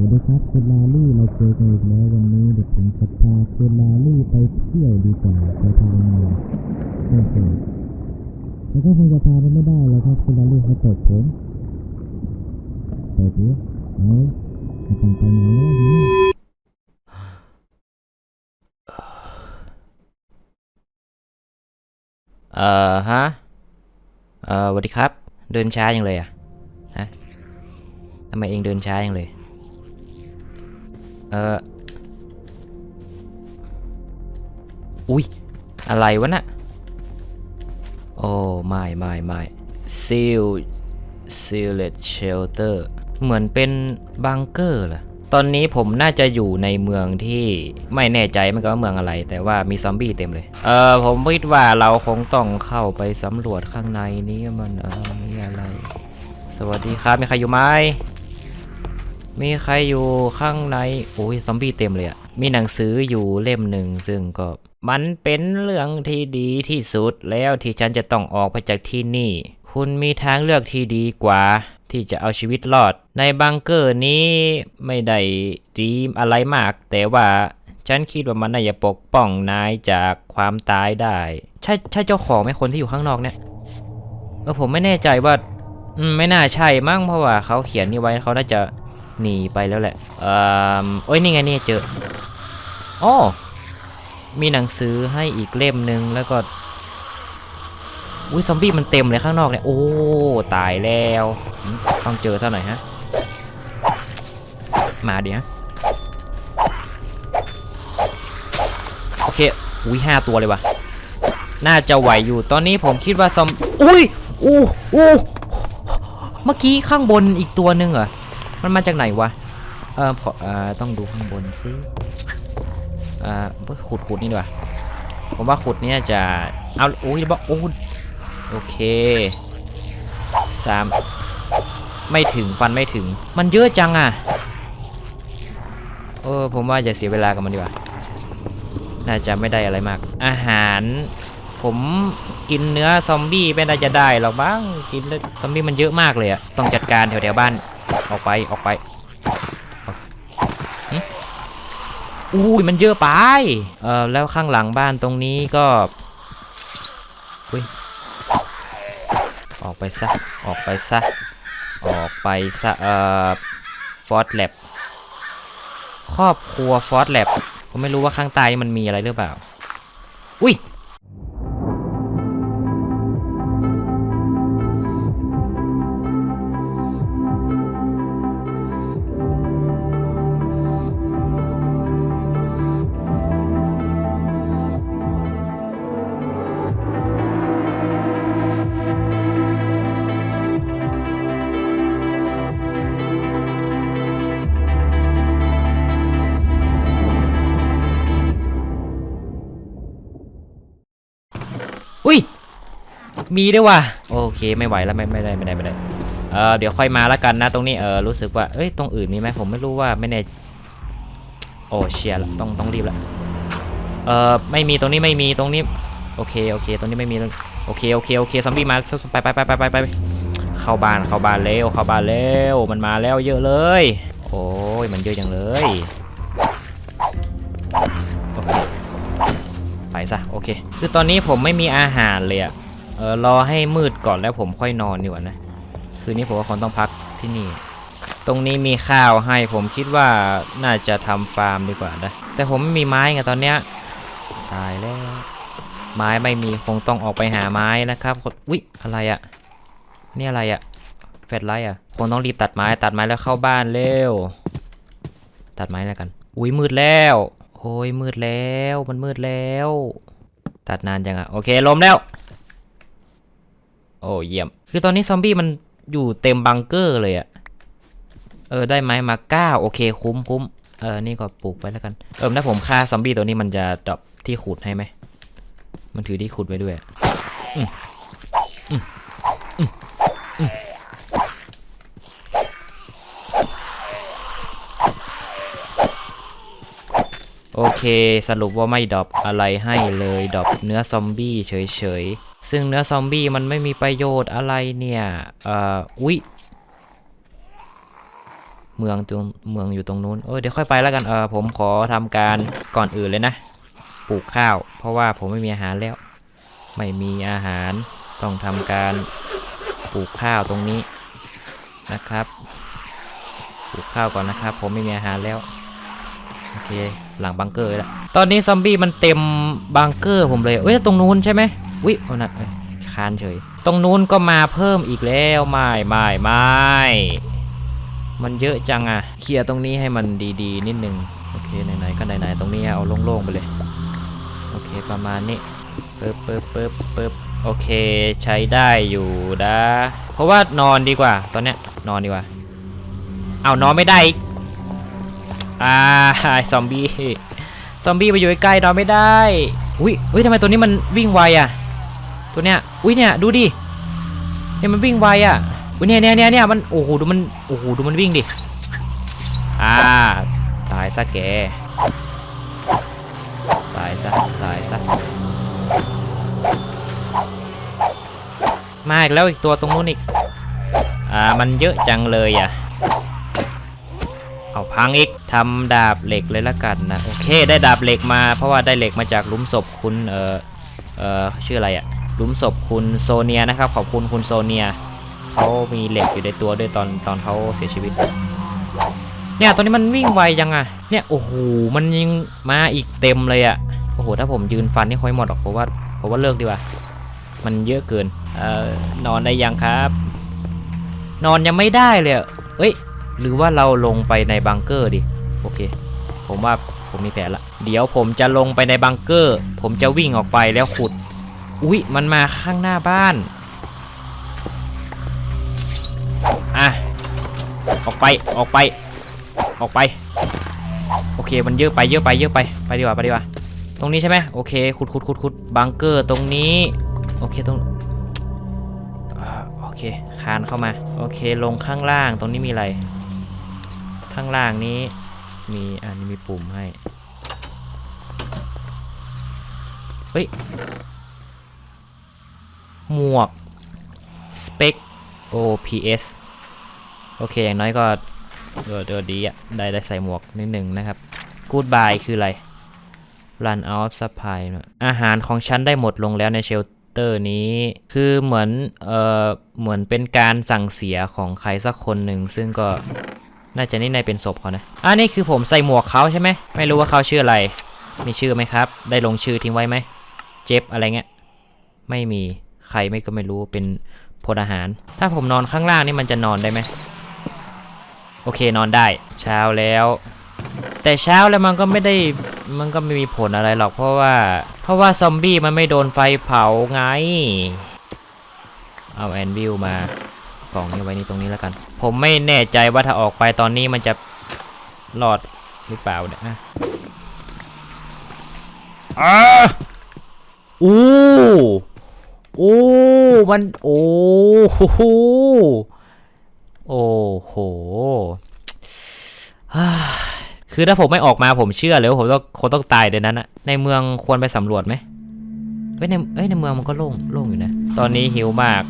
วัสดีครับคุณลาลี่เราเจอกันอีกแล้ววันนี้เดี๋ยวผมจะพาคุณลาลี่ไปเที่ยวดีกว่าจะพาไปไหนโอเคแล้วก็คงจะพาไปไม่ได้แล้วครับคุณลาลี่เขาตกผมตกดิเอ้ยจะต้องไปไหนแล้วดีเนี่ยเอ่อฮะ เอ่อสวัสดีครับ เดินช้าอยังเลยอะฮะทำไมเองเดินช้าอยังเลย เออ อุ้ย อะไรวะน่ะ โอ้ไม่ไม่ไม่ซิลซิลเลตเชลเตอร์เหมือนเป็นบังเกอร์เหรอตอนนี้ผมน่าจะอยู่ในเมืองที่ไม่แน่ใจมันก็เมืองอะไร แต่ว่ามีซอมบี้เต็มเลย เออผมคิดว่าเราคงต้องเข้าไปสำรวจข้างในนี้มันเออมีอะไร สวัสดีครับมีใครอยู่ไหม มีใครอยู่ข้างในโอ้ยซอมบี้เต็มเลยอะมีหนังสืออยู่เล่มหนึ่งซึ่งก็ มันเป็นเรื่องที่ดีที่สุดแล้วที่ฉันจะต้องออกไปจากที่นี่ คุณมีทางเลือกที่ดีกว่า ที่จะเอาชีวิตรอด ในบังเกอร์นี้ไม่ได้ดีอะไรมาก แต่ว่าฉันคิดว่ามันน่าจะปกป้องนายจากความตายได้ ใช่ใช่เจ้าของไหมคนที่อยู่ข้างนอกเนี่ยเออผมไม่แน่ใจว่าอืมไม่น่าใช่มั้งเพราะว่าเขาเขียนนี่ไว้เขาน่าจะ หนีไปแล้วแหละเอ่อโอ้ยนี่ไงนี่เจออ๋อมีหนังสือให้อีกเล่มหนึ่งแล้วก็อุ้ยซอมบี้มันเต็มเลยข้างนอกเนี่ย โอ้ ตายแล้ว ต้องเจอซะหน่อยฮะ มาดิฮะ โอเค อุ้ยห้าตัวเลยวะน่าจะไหวอยู่ ตอนนี้ผมคิดว่าซอม อุ้ยอู้อู้เมื่อกี้ข้างบนอีกตัวหนึ่งเหรอ มันมาจากไหนวะ เออพอเออต้องดูข้างบนสิอ่าเพิ่งขุดขุดนี่ดีกว่าผมว่าขุดเนี่ยจะ เอาโอ้ยบอกโอ้โอเคสามไม่ถึงฟันไม่ถึง มันเยอะจังอะ เออผมว่าจะเสียเวลากับมันดีกว่า น่าจะไม่ได้อะไรมาก อาหาร ผมกินเนื้อซอมบี้ไม่น่าจะได้หรอกบ้าง กินแล้วซอมบี้มันเยอะมากเลยอะต้องจัดการแถวๆบ้าน ออกไปออกไปอุ้ยมันเยอะไป เออแล้วข้างหลังบ้านตรงนี้ก็อุ้ยออกไปซะ ออกไปซะ ออกไปซะ เอ่อ ฟอร์ดแลบครอบครัวฟอร์ดแลบผมไม่รู้ว่าข้างใต้มันมีอะไรหรือเปล่า อุ้ย มีด้วยว่ะโอเคไม่ไหวแล้วไม่ไม่ได้ไม่ได้ไม่ได้เออเดี๋ยวค่อยมาแล้วกันนะตรงนี้เออรู้สึกว่าเอ้ยตรงอื่นมีไหมผมไม่รู้ว่าไม่แน่โอ้เชียร์ละต้องต้องรีบละเออไม่มีตรงนี้ไม่มีตรงนี้โอเคโอเคตรงนี้ไม่มีโอเคโอเคโอเคซอมบี้มาไปไปไปไปไปไปเข้าบ้านเข้าบ้านเร็วเข้าบ้านเร็วมันมาแล้วเยอะเลย โอ้ยมันเยอะจังเลยโอเคไปซะโอเค คือตอนนี้ผมไม่มีอาหารเลยอะ เออรอให้มืดก่อนแล้วผมค่อยนอนดีกว่านะ คืนนี้ผมว่าคงต้องพักที่นี่ ตรงนี้มีข้าวให้ผมคิดว่าน่าจะทำฟาร์มดีกว่านะ แต่ผมไม่มีไม้ไงตอนเนี้ย ตายแล้ว ไม้ไม่มีคงต้องออกไปหาไม้นะครับวิอะไรอะนี่อะไรอะแฟลชไลท์อะคงต้องรีบตัดไม้ตัดไม้แล้วเข้าบ้านเร็ว ตัดไม้แล้วกัน อุ้ยมืดแล้วโอ้ยมืดแล้ว มันมืดแล้ว ตัดนานจังอะโอเคลมแล้ว โอ้เยี่ยม คือตอนนี้ซอมบี้มันอยู่เต็มบังเกอร์เลยอะเออได้ไม้มาเก้าโอเคคุ้มคุ้มเออนี่ก็ปลูกไปแล้วกันเออถ้าผมฆ่าซอมบี้ตัวนี้มันจะดรอปที่ขุดให้ไหมมันถือที่ขุดไว้ด้วยอโอเค สรุปว่าไม่ดรอปอะไรให้เลยดรอปเนื้อซอมบี้เฉยๆ ซึ่งเนื้อซอมบี้มันไม่มีประโยชน์อะไรเนี่ยเอ่ออุ๊ยเมืองตรงเมืองอยู่ตรงนู้นเออเดี๋ยวค่อยไปแล้วกันเออผมขอทำการก่อนอื่นเลยนะปลูกข้าว เพราะว่าผมไม่มีอาหารแล้ว ไม่มีอาหารต้องทำการปลูกข้าวตรงนี้นะครับปลูกข้าวก่อนนะครับ ผมไม่มีอาหารแล้วโอเคหลังบังเกอร์แล้วตอนนี้ซอมบี้มันเต็มบังเกอร์ผมเลยเอ้ยตรงนู้นใช่ไหม วิเอนะคานเฉย ตรงนู้นก็มาเพิ่มอีกแล้วไม่ไม่ไม่มันเยอะจังอะเคลียร์ตรงนี้ให้มันดีๆ นิดนึง โอเคไหนๆก็ไหนๆตรงนี้เอาโล่งๆไปเลย โอเคประมาณนี้ปึ๊บปึ๊บปึ๊บปึ๊บโอเคใช้ได้อยู่นะ เพราะว่านอนดีกว่า ตอนเนี้ยนอนดีกว่า เอานอนไม่ได้อ่าซอมบี้ซอมบี้ไปอยู่ใกล้นอนไม่ได้อุ้ยอุ้ยทำไมตัวนี้มันวิ่งไวอะ ตัวเนี้ยอุ้ยเนี่ยดูดิเนี่ยมันวิ่งไวอะอุ้ยเนี่ยเนี่ยเนี่ยเนี่ยมันโอ้โหดูมันโอ้โหดูมันวิ่งดิอ่าตายซะแกตายซะตายซะมาอีกแล้วอีกตัวตรงนู้นอีกอ่ามันเยอะจังเลยอะเอาพังอีกทำดาบเหล็กเลยละกันนะโอเคได้ดาบเหล็กมาเพราะว่าได้เหล็กมาจากหลุมศพคุณเอ่อเอ่อชื่ออะไรอะ ลุมศพคุณโซเนียนะครับ ขอบคุณคุณโซเนียเขามีเหล็กอยู่ในตัวด้วยตอนตอนเขาเสียชีวิต เนี่ยตอนนี้มันวิ่งไวยังอะเนี่ยโอ้โหมันยังมาอีกเต็มเลยอะโอ้โหถ้าผมยืนฟันนี่ค่อยหมดหรอกเพราะว่าเพราะว่าเลิกดีกว่า มันเยอะเกินเอ่อนอนได้ยังครับ นอนยังไม่ได้เลยเอ้ยหรือว่าเราลงไปในบังเกอร์ดิโอเค ผมว่าผมมีแผนละ เดี๋ยวผมจะลงไปในบังเกอร์ ผมจะวิ่งออกไปแล้วขุด อุ๊ย มันมาข้างหน้าบ้าน อะ ออกไป ออกไป ออกไป โอเค มันเยอะไปเยอะไปเยอะไป ไปดีกว่า ไปดีกว่า ตรงนี้ใช่ไหมโอเค ขุดขุดขุดขุดบังเกอร์ตรงนี้ โอเค ตรงอโอเค คานเข้ามา โอเค ลงข้างล่าง ตรงนี้มีอะไร ข้างล่างนี้ มีอันนี้มีปุ่มให้ เฮ้ย หมวก spec OPS โอเค อย่างน้อยก็เออเดี๋ยวดีอะ ได้ได้ใส่หมวกนิดหนึ่งนะครับ goodbye คืออะไร run out of supply อาหารของฉันได้หมดลงแล้วในเชลเตอร์นี้ คือเหมือน เอ่อ เหมือนเป็นการสั่งเสียของใครสักคนหนึ่ง ซึ่งก็น่าจะนี่ในเป็นศพเขานะอันนี้คือผมใส่หมวกเขาใช่ไหม ไม่รู้ว่าเขาชื่ออะไร มีชื่อไหมครับ ได้ลงชื่อทิ้งไว้ไหม เจฟอะไรเงี้ย ไม่มี ใครไม่ก็ไม่รู้เป็นพลอาหาร ถ้าผมนอนข้างล่างนี่มันจะนอนได้ไหมโอเคนอนได้ เช้าแล้ว แต่เช้าแล้วมันก็ไม่ได้มันก็ไม่มีผลอะไรหรอกเพราะว่า เพราะว่าซอมบี้มันไม่โดนไฟเผาไง เอาแอนวิลมากล่องนี้ไว้นี่ตรงนี้แล้วกัน ผมไม่แน่ใจว่าถ้าออกไปตอนนี้มันจะรอดหรือเปล่าเนี่ยอะอ่าอู้อู้มัน โอ้โหโอ้โหคือถ้าผมไม่ออกมาผมเชื่อเลยว่าผมต้องคนต้องตายเดี๋ยวนั้นอะในเมืองควรไปสำรวจไหมเอ้ยในเอ้ยในเมืองมันก็โล่งโล่งอยู่นะ ตอนนี้หิวมาก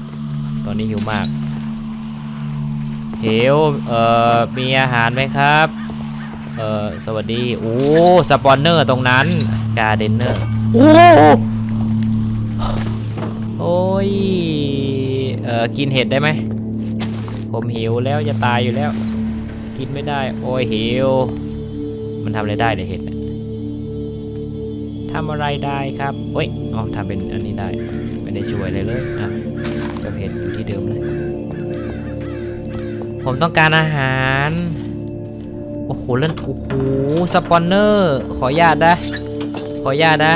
ตอนนี้หิวมากหิวเอ่อมีอาหารไหมครับเอ่อสวัสดี โอ้ สปอนเนอร์ตรงนั้น การเดนเนอร์ โอ้ โอ้ย เอ่อกินเห็ดได้ไหม ผมหิวแล้วจะตายอยู่แล้ว กินไม่ได้ โอ้ยหิว มันทำอะไรได้เดี๋ยเห็ดเนี่ยทำอะไรได้ครับเฮ้ย อ๋อทำเป็นอันนี้ได้ ไม่ได้ช่วยอะไรเลยอะเจ้าเห็ดอยู่ที่เดิมเลย ผมต้องการอาหาร โอ้โหเล่นโอ้โห สปอนเนอร์ ขออนุญาตนะ ขออนุญาตนะ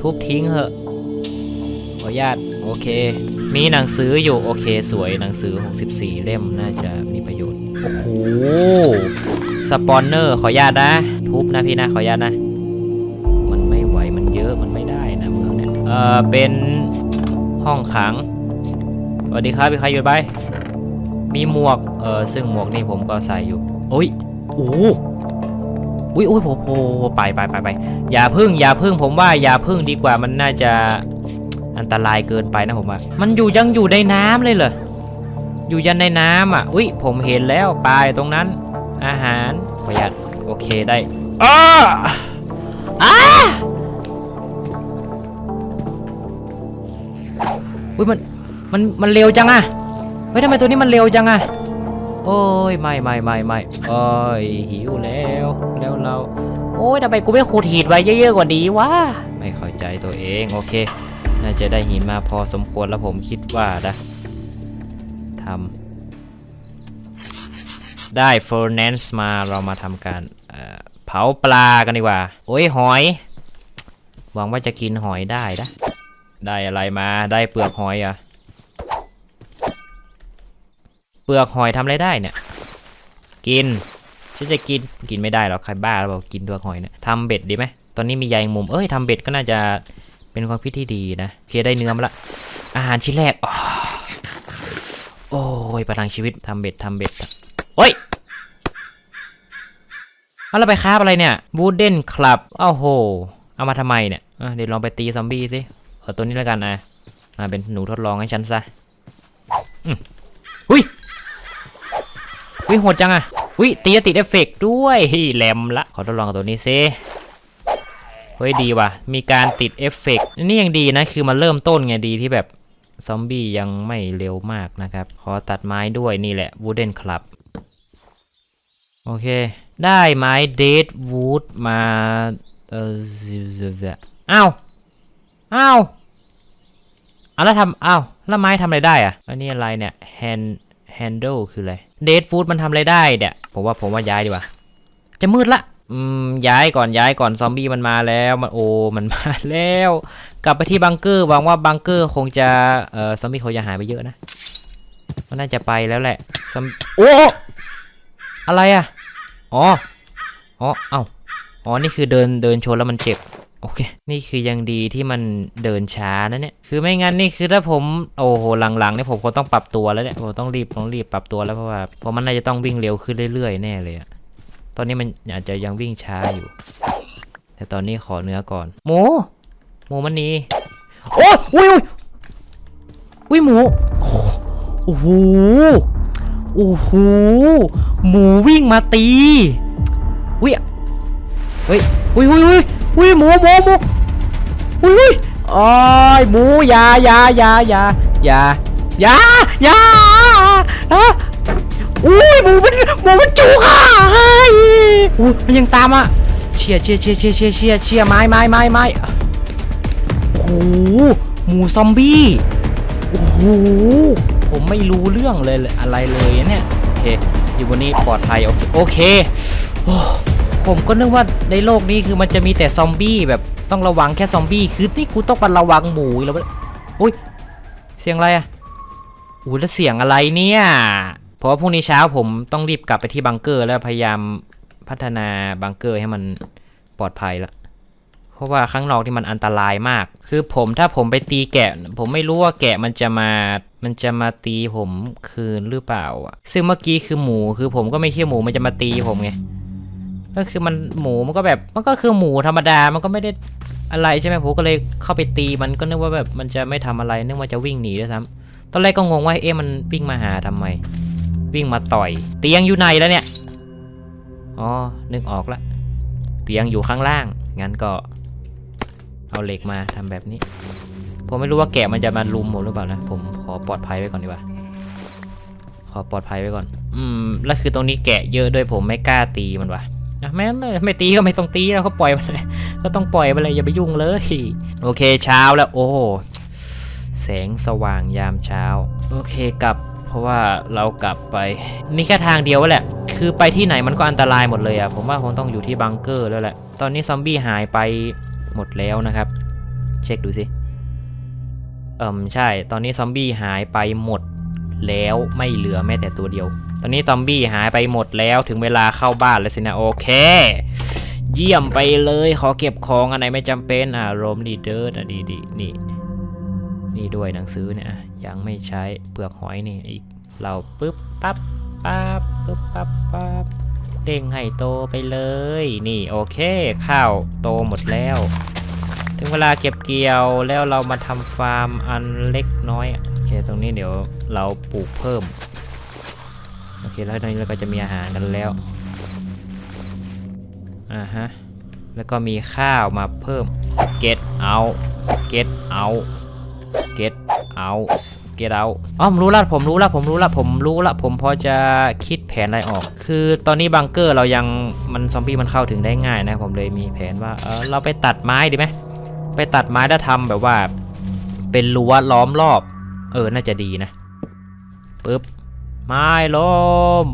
ทุบทิ้งเหอะ ออนุญาตโอเค มีหนังสืออยู่โอเคสวยหนังสือ 64 เล่มน่าจะมีประโยชน์ โอ้โห สปอนเนอร์ขออนุญาตนะ ทุบนะพี่นะขออนุญาตนะ มันไม่ไหวมันเยอะมันไม่ได้นะเมืองเนี่ยเอ่อเป็นห้องขังสวัสดีครับมีใครอยู่ไหมมีหมวกเออซึ่งหมวกนี่ผมก็ใส่อยู่โอ้ยโอ้อุ้ยอุ้ยผมโอ้ไปไปไปไปอย่าพึ่งอย่าพึ่งผมว่าอย่าพึ่งดีกว่ามันน่าจะ อันตรายเกินไปนะผมว่ามันอยู่ยังอยู่ในน้ำเลยเหรอ อยู่ยันในน้ำอะ อุ้ยผมเห็นแล้วปลายตรงนั้น อาหารประหยัดโอเคได้อ้าอ้าอุ้ยมันมันมันเร็วจังอะเฮ้ยทำไมตัวนี้มันเร็วจังอะโอ้ยไม่ไม่ไม่ไม่โอ้ยหิวแล้วแล้วเรา โอ้ยทำไมกูไม่ขูดหินไว้เยอะๆกว่านี้วะไม่เข้าใจตัวเองโอเค น่าจะได้หินมาพอสมควรแล้วผมคิดว่านะทำได้เฟอร์แนนซ์มาเรามาทำการเผาปลากันดีกว่า โอ้ยหอย หวังว่าจะกินหอยได้นะ ได้อะไรมาได้เปลือกหอยอะเปลือกหอยทำอะไรได้เนี่ย กินฉันจะกินกินไม่ได้หรอกใครบ้าแล้วบอกกินเปลือกหอยเนี่ยทำเบ็ดดีไหมตอนนี้มีใยงมุมเอ้ยทำเบ็ดก็น่าจะ เป็นความคิดที่ดีนะโอเคได้เนื้อมาละ อาหารชิ้นแรก โอ้ยประทังชีวิตทำเบ็ดทำเบ็ดโอ้ยเอาเราไปคาบอะไรเนี่ยบูดเดนคลับอ้าวโห เอามาทำไมเนี่ยเดี๋ยวลองไปตีซอมบี้สิเออตัวนี้แล้วกันนะมาเป็นหนูทดลองให้ฉันซะอืมหุยหุยโหดจังอะหุยตีติดเอฟเฟกด้วยแหลมละ ขอทดลองกับตัวนี้ซิ ฮ้ยดีว่ะ มีการติดเอฟเฟกต์นี่ยังดีนะ คือมันเริ่มต้นไงดีที่แบบซอมบี้ยังไม่เร็วมากนะครับ ขอตัดไม้ด้วยนี่แหละวูเดนคลับ โอเค ได้ไม้เดดวูดมาเอออ้าวอ้าวเอาแล้วทำอ้าวแล้วไม้ทำอะไรได้อะอันนี้อะไรเนี่ย hand handle คืออะไรเดดวูดมันทำอะไรได้เนี่ยผมว่าผมว่าย้ายดีกว่า จะมืดละ อืมย้ายก่อนย้ายก่อนซอมบี้มันมาแล้วมันโอ้มันมาแล้ว กลับไปที่บังเกอร์หวังว่าบังเกอร์คงจะเอ่อซอมบี้คงจะหายไปเยอะนะ มันน่าจะไปแล้วแหละซอมโอ้อะไรอะอ๋ออ๋อเอ้าอ๋อนี่คือเดินเดินชนแล้วมันเจ็บโอเค นี่คือยังดีที่มันเดินช้านะเนี่ย คือไม่งั้นนี่คือถ้าผม โอ้โห หลังๆเนี่ยผมคงต้องปรับตัวแล้วเนี่ย ผมต้องรีบต้องรีบปรับตัวแล้วเพราะว่า เพราะมันน่าจะต้องวิ่งเร็วขึ้นเรื่อยๆแน่เลยอะ ตอนนี้มันอาจจะยังวิ่งช้าอยู่ แต่ตอนนี้ขอเนื้อก่อน หมู หมูมันนีโอ้ยอุ้ยอุ้ยอุ้ยหมู โอ้โห โอ้โห หมูวิ่งมาตีอุ้ยเฮ้ยอุ้ยอุ้ยอุ้ยอุ้ยหมูหมูหมูอุ้ยอุ้ยอ้อยหมูยายายายายายายาอะ อุ้ยหมูมันหมูมันจุกอะเฮ้ยอุ้ยมันยังตามอะเชียเชียเชียเชียเชียเชียเชียไม้ไม้ไม้ไม้โอ้โหหมูซอมบี้โอ้โหผมไม่รู้เรื่องเลยอะไรเลยเนี่ยโอเคอยู่บนนี้ปลอดภัยโอเคโอเคผมก็นึกว่าในโลกนี้คือมันจะมีแต่ซอมบี้แบบต้องระวังแค่ซอมบี้คือนี่กูต้องมาระวังหมูแล้ววะอุ้ยเสียงอะไรอะอุ้แล้วเสียงอะไรเนี่ย ราะว่าพรุ่งนี้เช้าผมต้องรีบกลับไปที่บังเกอร์แล้วพยายามพัฒนาบังเกอร์ให้มันปลอดภัยละ เพราะว่าข้างนอกที่มันอันตรายมาก คือผมถ้าผมไปตีแกะ ผมไม่รู้ว่าแกะมันจะมา มันจะมาตีผมคืนหรือเปล่าอะซึ่งเมื่อกี้คือหมูคือผมก็ไม่เชื่อหมูมันจะมาตีผมไง ก็คือมันหมูมันก็แบบมันก็คือหมูธรรมดา มันก็ไม่ได้อะไรใช่ไหมผมก็เลยเข้าไปตีมันก็นึกว่าแบบมันจะไม่ทำอะไรนึกว่าจะวิ่งหนีด้วยซ้ำตอนแรกก็งงว่าเอ๊ะมันวิ่งมาหาทำไม วิ่งมาต่อย เตียงอยู่ไหนแล้วเนี่ย อ๋อ นึกออกละ เตียงอยู่ข้างล่าง งั้นก็ เอาเหล็กมาทำแบบนี้ ผมไม่รู้ว่าแกะมันจะมาลุมผมหรือเปล่านะ ผมขอปลอดภัยไว้ก่อนดีกว่า ขอปลอดภัยไว้ก่อน อืม แล้วคือตรงนี้แกะเยอะด้วยผมไม่กล้าตีมันว่ะแม่ไม่ไม่ตีก็ไม่ต้องตีแล้วก็ปล่อยมันเลยก็ต้องปล่อยไปเลยอย่าไปยุ่งเลย โอเคเช้าแล้วโอ้แสงสว่างยามเช้า โอเคกลับ ราะว่าเรากลับไป มีแค่ทางเดียวแหละ คือไปที่ไหนมันก็อันตรายหมดเลยอะผมว่าคงต้องอยู่ที่บังเกอร์แล้วแหละ ตอนนี้ซอมบี้หายไปหมดแล้วนะครับ เช็คดูสิเอิมใช่ ตอนนี้ซอมบี้หายไปหมดแล้วไม่เหลือแม้แต่ตัวเดียว ตอนนี้ซอมบี้หายไปหมดแล้วถึงเวลาเข้าบ้านแล้วสินะโอเค เยี่ยมไปเลยขอเก็บของอันไหนไม่จำเป็นอ่ารมดีเดิร์ดอะดีดีนี่นี่ด้วยหนังสือเนี่ย ยังไม่ใช้เปลือกหอยนี่อีก เราปึ๊บปั๊บปั๊บปึ๊บปั๊บปั๊บเด้งให้โตไปเลย นี่โอเค ข้าวโตหมดแล้ว ถึงเวลาเก็บเกี่ยวแล้วเรามาทำฟาร์มอันเล็กน้อยโอเคตรงนี้เดี๋ยวเราปลูกเพิ่มโอเคแล้วตอนนี้เราก็จะมีอาหารกันแล้วอ่าฮะแล้วก็มีข้าวมาเพิ่ม get out get out get out get out อ๋อผมรู้ละผมรู้ละผมรู้ละผมรู้ละผมพอจะคิดแผนอะไรออก คือตอนนี้บังเกอร์เรายังมันซอมบี้มันเข้าถึงได้ง่ายนะ ผมเลยมีแผนว่าเออเราไปตัดไม้ดีไหมไปตัดไม้แล้วทำแบบว่า เป็นรั้วล้อมรอบ เออน่าจะดีนะปึ๊บไม้ล้ม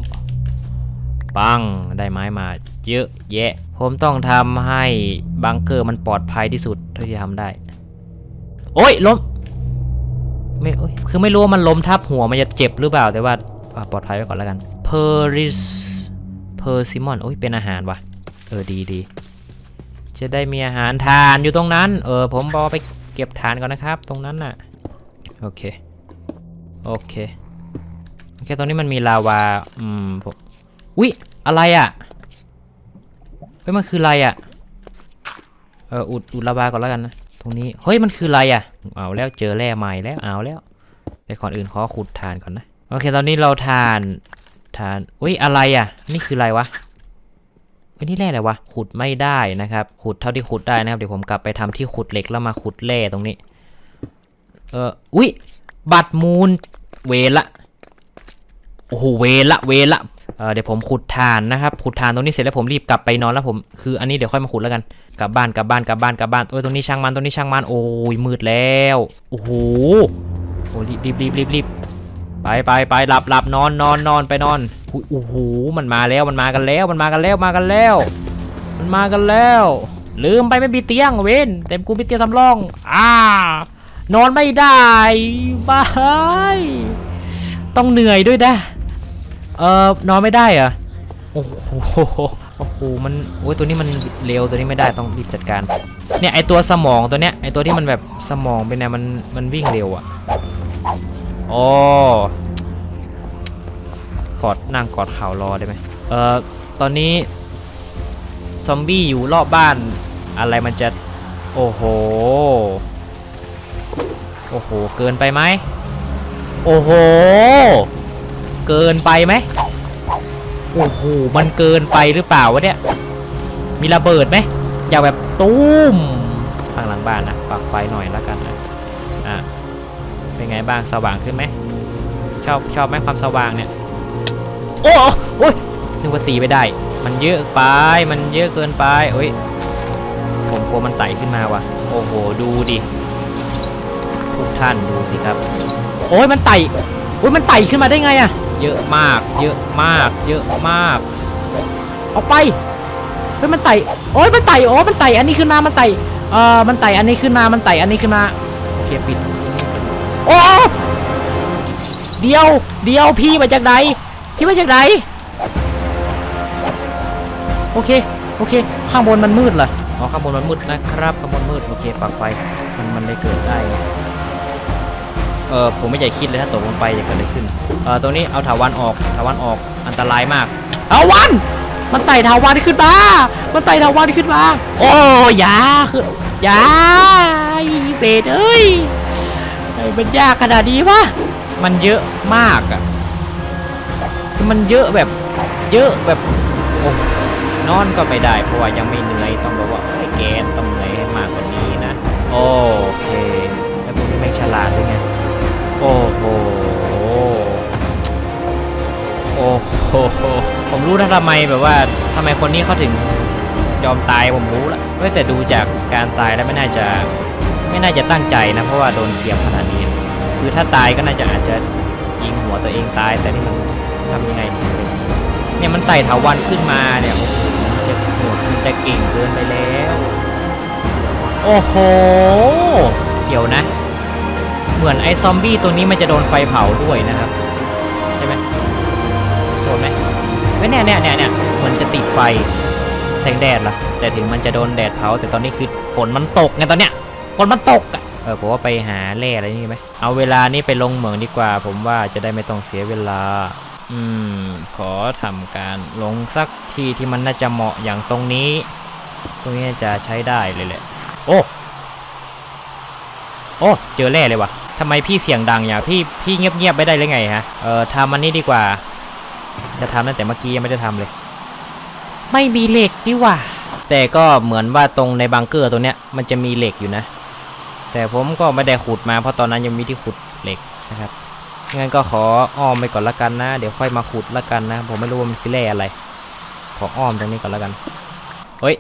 ปังได้ไม้มาเยอะแยะ ผมต้องทำให้บังเกอร์มันปลอดภัยที่สุดเท่าที่ทำได้ โอ้ยล้ม ไม่คือไม่รู้ว่ามันล้มทับหัวมันจะเจ็บหรือเปล่าแต่ว่าปลอดภัยไว้ก่อนแล้วกันเพอริสเพอร์ซิมอนโอ้ยเป็นอาหารว่ะเออดีดีจะได้มีอาหารทานอยู่ตรงนั้น เออผมบอไปเก็บทานก่อนนะครับ ตรงนั้นน่ะโอเคโอเคโอเคตรงนี้มันมีลาวาอืมผมอุ๊ยอะไรอะ่ะเฮ้ยมันคืออะไรอะ่ะเอออุดอุดลาวาก่อนแล้วกันนะตรงนี้เฮ้ยมันคืออะไรอะ่ะ เอาแล้วเจอแร่ใหม่แล้วเอาแล้วแต่ก่อนอื่นขอขุดทานก่อนนะโอเคตอนนี้เราทานทานอุ้ยอะไรอะ นี่คืออะไรวะเฮ้นี่แร่อะไรวะขุดไม่ได้นะครับ ขุดเท่าที่ขุดได้นะครับเดี๋ยวผมกลับไปทำที่ขุดเหล็กแล้วมาขุดแร่ตรงนี้ เอออุ้ยบัตรมูลเวละโอ้โหเวละเวละ เเดี๋ยวผมขุดทานนะครับ ขุดทานตรงนี้เสร็จแล้วผมรีบกลับไปนอนแล้วผม คืออันนี้เดี๋ยวค่อยมาขุดแล้วกัน กลับบ้านกลับบ้านกลับบ้านกลับบ้านโอ้ยตรงนี้ช่างมันตรงนี้ช่างมัน โอ้ยมืดแล้ว โอ้โห โอ้รีบรีบรีบรีบรีบไปไปไปหลับหลับนอนนอนนอนไปนอนโอ้โห มันมาแล้วมันมากันแล้ว มันมากันแล้วมากันแล้ว มันมากันแล้ว ลืมไปไม่มีเตียงเว้นเต็มกูมีเตียงสำรอง อ่า นอนไม่ได้บายต้องเหนื่อยด้วยนะ เออนอนไม่ได้เหรอะโอ้โหโอ้โหมันโอ้ยตัวนี้มันเร็วตัวนี้ไม่ได้ต้องรีบจัดการเนี่ยไอตัวสมองตัวเนี้ยไอตัวที่มันแบบสมองเป็นไงมันมันวิ่งเร็วอะโอ้กอดนั่งกอดเข่ารอได้ไหมเอ่อตอนนี้ซอมบี้อยู่รอบบ้านอะไรมันจะโอ้โหโอ้โหเกินไปไหมโอ้โห เกินไปไหมโอ้โหมันเกินไปหรือเปล่าวะเนี่ย มีระเบิดไหมอยากแบบตุ้มทางหลังบ้านนะปักไฟหน่อยแล้วกันนะอะเป็นไงบ้างสว่างขึ้นไหมชอบชอบไหมความสว่างเนี่ย โอ้โอ้ยนึกว่าตีไม่ได้ มันเยอะไปมันเยอะเกินไปโอ้ยผมกลัวมันไต่ขึ้นมาว่ะโอ้โหดูดิทุกท่านดูสิครับ โอ้ยมันไต่โอ้ยมันไต่ขึ้นมาได้ไงอะ เยอะมาก เยอะมาก เยอะมาก ออกไปเฮ้ยมันไต่โอ้ยมันไต่โอ้มันไต่อันนี้ขึ้นมา มันไต่เอ่อมันไต่อันนี้ขึ้นมา มันไต่อันนี้ขึ้นมาโอเคปิดโอ้เดียวเดียวพี่มาจากไหนพี่มาจากไหนโอเคโอเค ข้างบนมันมืดเหรออ๋อข้างบนมันมืดนะครับข้างบนมืดโอเคปลักไฟมันมันเลยเกิดได้ไง เออผมไม่อยากคิดเลยถ้าตกลงไปจะเกิดอะไรขึ้น เออตรงนี้เอาถาวันออกถาวันออกอันตรายมากถาวัน มันไต่ถาวันขึ้นมา มันไต่ถาวันขึ้นมา โอ้ยาคืออยาอีเบดเอ้ยไอ้มันยากขนาดนี้วะ มันเยอะมากอะคือมันเยอะแบบ เยอะแบบโอ้นอนก็ไม่ได้เพราะว่ายังไม่เหนื่อยต้องบอกว่าไอ้แกนต้องเหนื่อยให้มากกว่านี้นะ โอเค แล้วพวกนี้ไม่ฉลาดด้วยไง โอ้โห โอ้โห ผมรู้นะทำไมแบบว่าทำไมคนนี้เขาถึงยอมตายผมรู้แล้วเว้ยแต่ดูจากการตายแล้วไม่น่าจะไม่น่าจะตั้งใจนะ เพราะว่าโดนเสียบขนาดนี้ คือถ้าตายก็น่าจะอาจจะยิงหัวตัวเองตายแต่นี่มันทำยังไงดีเนี่ยมันไต่ถาวันขึ้นมาเนี่ยโอ้โหมันจะโหดมันจะเก่งเกินไปแล้ว โอ้โห เดี๋ยวนะ เหมือนไอ้ซอมบี้ตัวนี้มันจะโดนไฟเผาด้วยนะครับ ใช่ไหมโดนไหมไม่แน่เนี่ยเนี่ยเนี่ยเหมือนจะติดไฟแสงแดดล่ะ แต่ถึงมันจะโดนแดดเผาแต่ตอนนี้คือฝนมันตกไงตอนเนี้ยฝนมันตกอะเออผมว่าไปหาแร่อะไรนี่ไหมเอาเวลานี้ไปลงเหมืองดีกว่า ผมว่าจะได้ไม่ต้องเสียเวลา อืม ขอทำการลงสักที่ที่มันน่าจะเหมาะอย่างตรงนี้ ตรงนี้จะใช้ได้เลยแหละ โอ้ โอ้ เจอแร่เลยว่ะ ทำไมพี่เสียงดังอย่างพี่พี่เงียบๆไม่ได้เลยไงฮะเออทำมันนี่ดีกว่า จะทำตั้งแต่เมื่อกี้ยังไม่ได้ทำเลย ไม่มีเหล็กดีว่า แต่ก็เหมือนว่าตรงในบังเกอร์ตรงเนี้ยมันจะมีเหล็กอยู่นะ แต่ผมก็ไม่ได้ขุดมาเพราะตอนนั้นยังมีที่ขุดเหล็กนะครับงั้นก็ขออ้อมไปก่อนละกันนะ เดี๋ยวค่อยมาขุดละกันนะ ผมไม่รู้ว่ามันคือแร่อะไร ขออ้อมตรงนี้ก่อนละกันเฮ้ย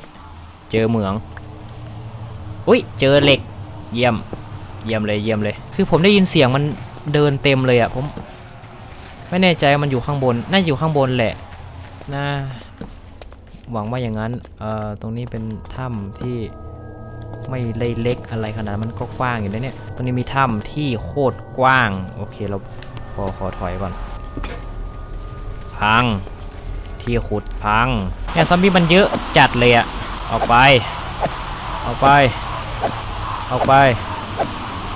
เจอเหมือง อุ้ย เจอเหล็ก เยี่ยม เยี่ยมเลยเยี่ยมเลย คือผมได้ยินเสียงมันเดินเต็มเลยอะผมไม่แน่ใจมันอยู่ข้างบน น่าอยู่ข้างบนแหละน่าหวังว่าอย่างนั้น เอ่อ ตรงนี้เป็นถ้ำที่ไม่เล็กอะไรขนาดมันก็กว้างอยู่นะเนี่ย ตรงนี้มีถ้ำที่โคตรกว้าง โอเคเราพอขอถอยก่อน พัง ที่ขุดพังเนี่ยซอมบี้มันเยอะจัดเลยอะออกไป ออกไป ออกไป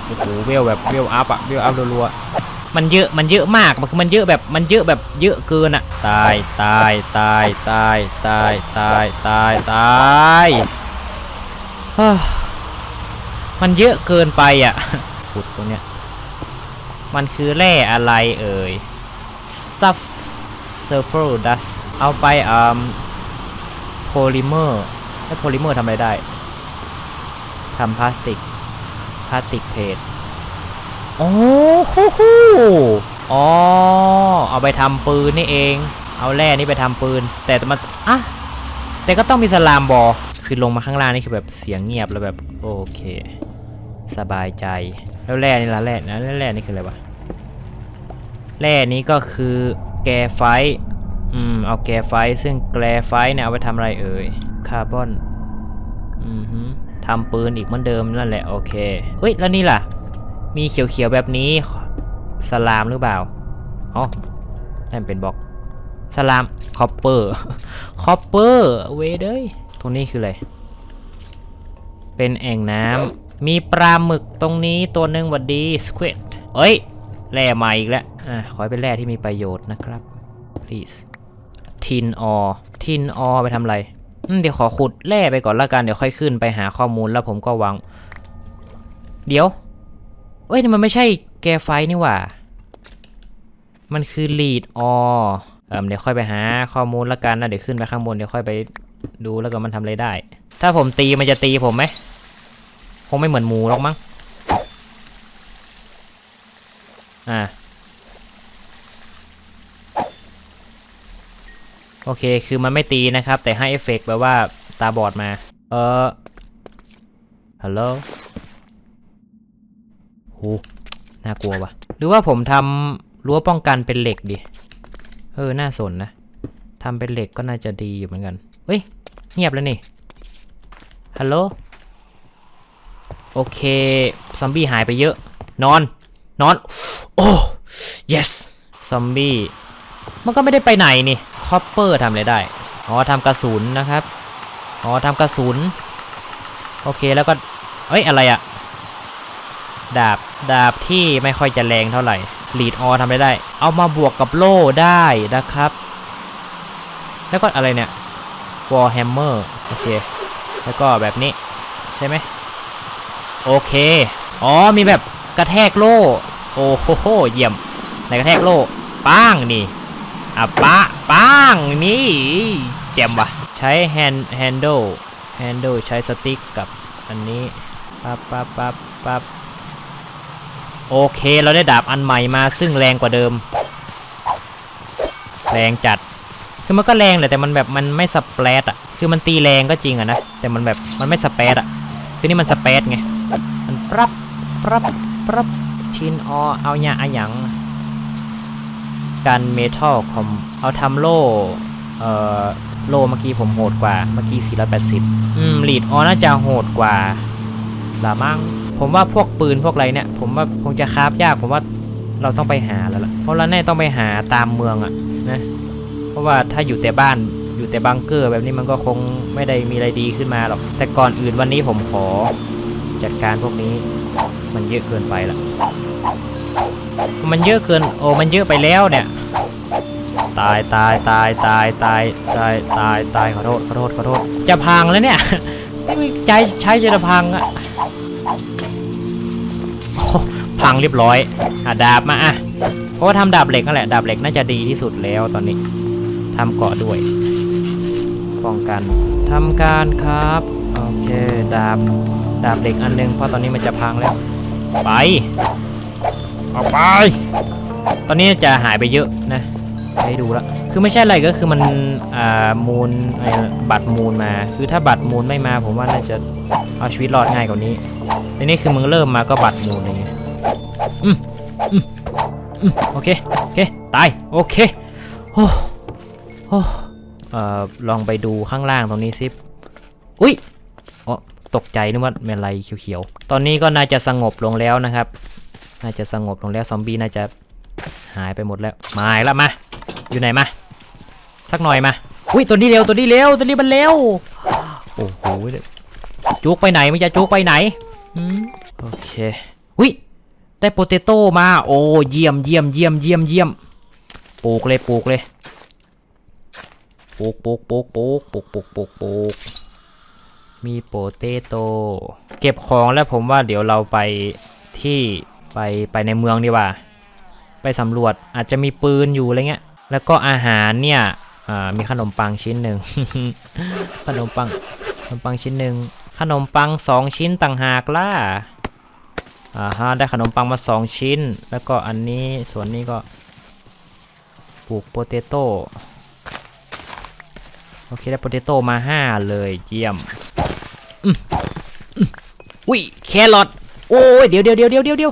โอ้โหเวลแบบเวลอัพอะเวลอัพรัวๆมันเยอะมันเยอะมากมันคือมันเยอะแบบมันเยอะแบบเยอะเกินอะตายตายตายตายตายตายตายตายฮ่ามันเยอะเกินไปอะขุดตรงเนี้ยมันคือแร่อะไรเอ่ยซัฟเซอร์เฟอร์ดัสเอาไปอ่าโพลิเมอร์ให้โพลิเมอร์ทำอะไรได้ทำพลาสติก พลาสติกเพจโอ้โหโหอ๋อ เอาไปทำปืนนี่เอง เอาแร่นี่ไปทำปืน แต่มันอะแต่ก็ต้องมีสลามบอคือลงมาข้างล่างนี่คือแบบเสียงเงียบแล้วแบบโอเค สบายใจ แล้วแร่นี่ละแร่นะแร่นี่คืออะไรวะแร่นี้ก็คือแกรไฟต์อืมเอาแกรไฟต์ซึ่งแกรไฟต์เนี่ยเอาไปทำอะไรเอ่ยคาร์บอนอือฮึ ทำปืนอีกเหมือนเดิมนั่นแหละโอเคเฮ้ยแล้วนี่ล่ะ มีเขียวๆแบบนี้สลามหรือเปล่าอ๋อนั่นเป็นบล็อกสลามคอปเปอร์คอปเปอร์เวเด้ยตรงนี้คืออะไรเป็นแอ่งน้ำมีปลาหมึกตรงนี้ตัวหนึ่งวัดดีสควิดเอ้ยแร่ใหม่อีกแล้วอะขอให้เป็นแร่ที่มีประโยชน์นะครับ please ทินออทินออไปทำอะไร เดี๋ยวขอขุดแร่ไปก่อนละกันเดี๋ยวค่อยขึ้นไปหาข้อมูลแล้วผมก็วาง เดี๋ยวเอ้ยมันไม่ใช่แกไฟนี่หว่า มันคือลีดออเเดี๋ยวค่อยไปหาข้อมูลละกันนะเดี๋ยวขึ้นไปข้างบนเดี๋ยวค่อยไปดูแล้วก็มันทำอะไรได้ ถ้าผมตีมันจะตีผมไหมคงไม่เหมือนหมูหรอกมั้งอ่า โอเค คือมันไม่ตีนะครับ แต่ให้เอฟเฟกต์แบบว่าตาบอดมา เออฮัลโหลโหน่ากลัววะหรือว่าผมทำรั้วป้องกันเป็นเหล็กดิ เออ น่าสนนะทำเป็นเหล็กก็น่าจะดีอยู่เหมือนกัน เฮ้ย เงียบแล้วนี่ ฮัลโหล โอเค ซอมบี้หายไปเยอะ นอน นอน โอ้ yes ซอมบี้ มันก็ไม่ได้ไปไหนนี่ คอปเปอร์ทำอะไรได้ อ๋อทำกระสุนนะครับ อ๋อทำกระสุน โอเคแล้วก็ เอ้ยอะไรอะดาบ ดาบที่ไม่ค่อยจะแรงเท่าไหร่ลีดออทำอะไรได้ เอามาบวกกับโล่ได้นะครับ แล้วก็อะไรเนี่ยวอลแฮมเมอร์โอเค แล้วก็แบบนี้ใช่ไหมโอเค อ๋อ มีแบบกระแทกโล่ โอ้โห เยี่ยม ในกระแทกโล่ป้างนี่อะปะ ป้างนี่แจ่มวะใช้ hand handle handle ใช้สติ๊กกับอันนี้ปั๊บปั๊บปั๊บปั๊บโอเคเราได้ดาบอันใหม่มาซึ่งแรงกว่าเดิม แรงจัดคือมันก็แรงแหละแต่มันแบบมันไม่สเปรดอะคือมันตีแรงก็จริงอะนะแต่มันแบบมันไม่สเปรดอะคือนี่มันสเปรดไงมันปรับปรับปรับทินออเอาหยาอะหยัง กันเมทัลคอมเอาทำโล่เอ่อโล่เมื่อกี้ผมโหดกว่าเมื่อกี้ 480 อืมลีดออน่าจะโหดกว่าละมั้งผมว่าพวกปืนพวกอะไรเนี่ย ผมว่าคงจะคราฟยากผมว่าเราต้องไปหาแล้วล่ะเพราะเราแน่ต้องไปหาตามเมืองอะนะเพราะว่าถ้าอยู่แต่บ้านอยู่แต่บังเกอร์แบบนี้มันก็คงไม่ได้มีอะไรดีขึ้นมาหรอกแต่ก่อนอื่นวันนี้ผมขอจัดการพวกนี้มันเยอะเกินไปละ มันเยอะเกิน โอ้มันเยอะไปแล้วเนี่ย ตายตายตายตายตายตายตายตายขอโทษขอโทษขอโทษจะพังแล้วเนี่ยไม่มีใจใช้จะพังอะพังเรียบร้อยอะดาบมาอะเพราะว่าทำดาบเหล็กนั่นแหละดาบเหล็กน่าจะดีที่สุดแล้วตอนนี้ทำเกาะด้วยป้องกันทำการครับโอเคดาบดาบเหล็กอันหนึงเพราะตอนนี้มันจะพังแล้วไป ออกไป ตอนนี้จะหายไปเยอะนะให้ดูละคือไม่ใช่อะไรก็คือมันอ่ามูลไอ้บัตรมูลมา คือถ้าบัตรมูลไม่มา ผมว่าน่าจะเอาชีวิตรอดง่ายกว่านี้ทีนี้คือมึงเริ่มมาก็บัตรมูลอะไรเงี้ยอืมอืมอืมโอเคโอเคตายโอเคโอ้โอ้เอ่อลองไปดูข้างล่างตรงนี้ซิอุ้ยอ๋อตกใจนึกว่าเป็นอะไรเขียวๆตอนนี้ก็น่าจะสงบลงแล้วนะครับ น่าจะสงบลงแล้วซอมบี้น่าจะหายไปหมดแล้วมาแล้วมาอยู่ไหนมาสักหน่อยมาอุ้ยตัวนี้เร็วตัวนี้เร็วตัวนี้มันเร็วโอ้โหจุกไปไหนมันจะจุกไปไหนโอเคอุ้ยได้โปเตโต้มาโอ้เยี่ยมเยี่ยมเยี่ยมเยี่ยมเยี่ยมปลูกเลยปลูกเลยปลูกปลูกปลูกปลูกปลูกปลูกปลูกปลูกมีโปเตโต้เก็บของแล้วผมว่าเดี๋ยวเราไปที่ ไปไปในเมืองดีกว่า ไปสำรวจอาจจะมีปืนอยู่อะไรเงี้ย แล้วก็อาหารเนี่ยมีขนมปังชิ้นหนึ่งขนมปังขนมปังชิ้นหนึ่งขนมปังสองชิ้นต่างหากล่ะอ่าฮะได้ขนมปังมาสองชิ้น แล้วก็อันนี้ส่วนนี้ก็ปลูกโปเตโต้โอเคได้โปเตโต้มาห้าเลยเยี่ยมอืมอืมอุ้ยแครอทโอ้ยเดี๋ยวเดี๋ยวเดี๋ยวเดี๋ยวเดี๋ยว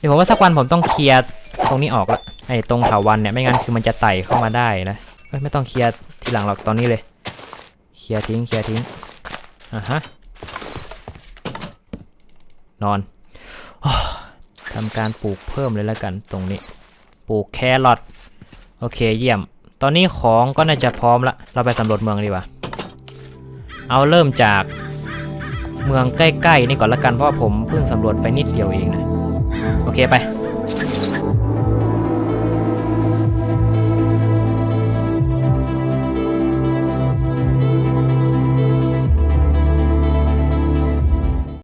เดี๋ยวผมว่าสักวันผมต้องเคลียร์ตรงนี้ออกละไอ้ตรงเถาวันเนี่ยไม่งั้นคือมันจะไต่เข้ามาได้นะไม่ต้องเคลียร์ทีหลังหรอกตอนนี้เลย เคลียร์ทิ้งเคลียร์ทิ้งอะฮะนอนอ้ทำการปลูกเพิ่มเลยแล้วกันตรงนี้ ปลูกแครอทโอเคเยี่ยม ตอนนี้ของก็น่าจะพร้อมละ เราไปสำรวจเมืองดีกว่า เอาเริ่มจากเมืองใกล้ๆนี่ก่อนละกันเพราะผมเพิ่งสำรวจไปนิดเดียวเองนะ โอเคไป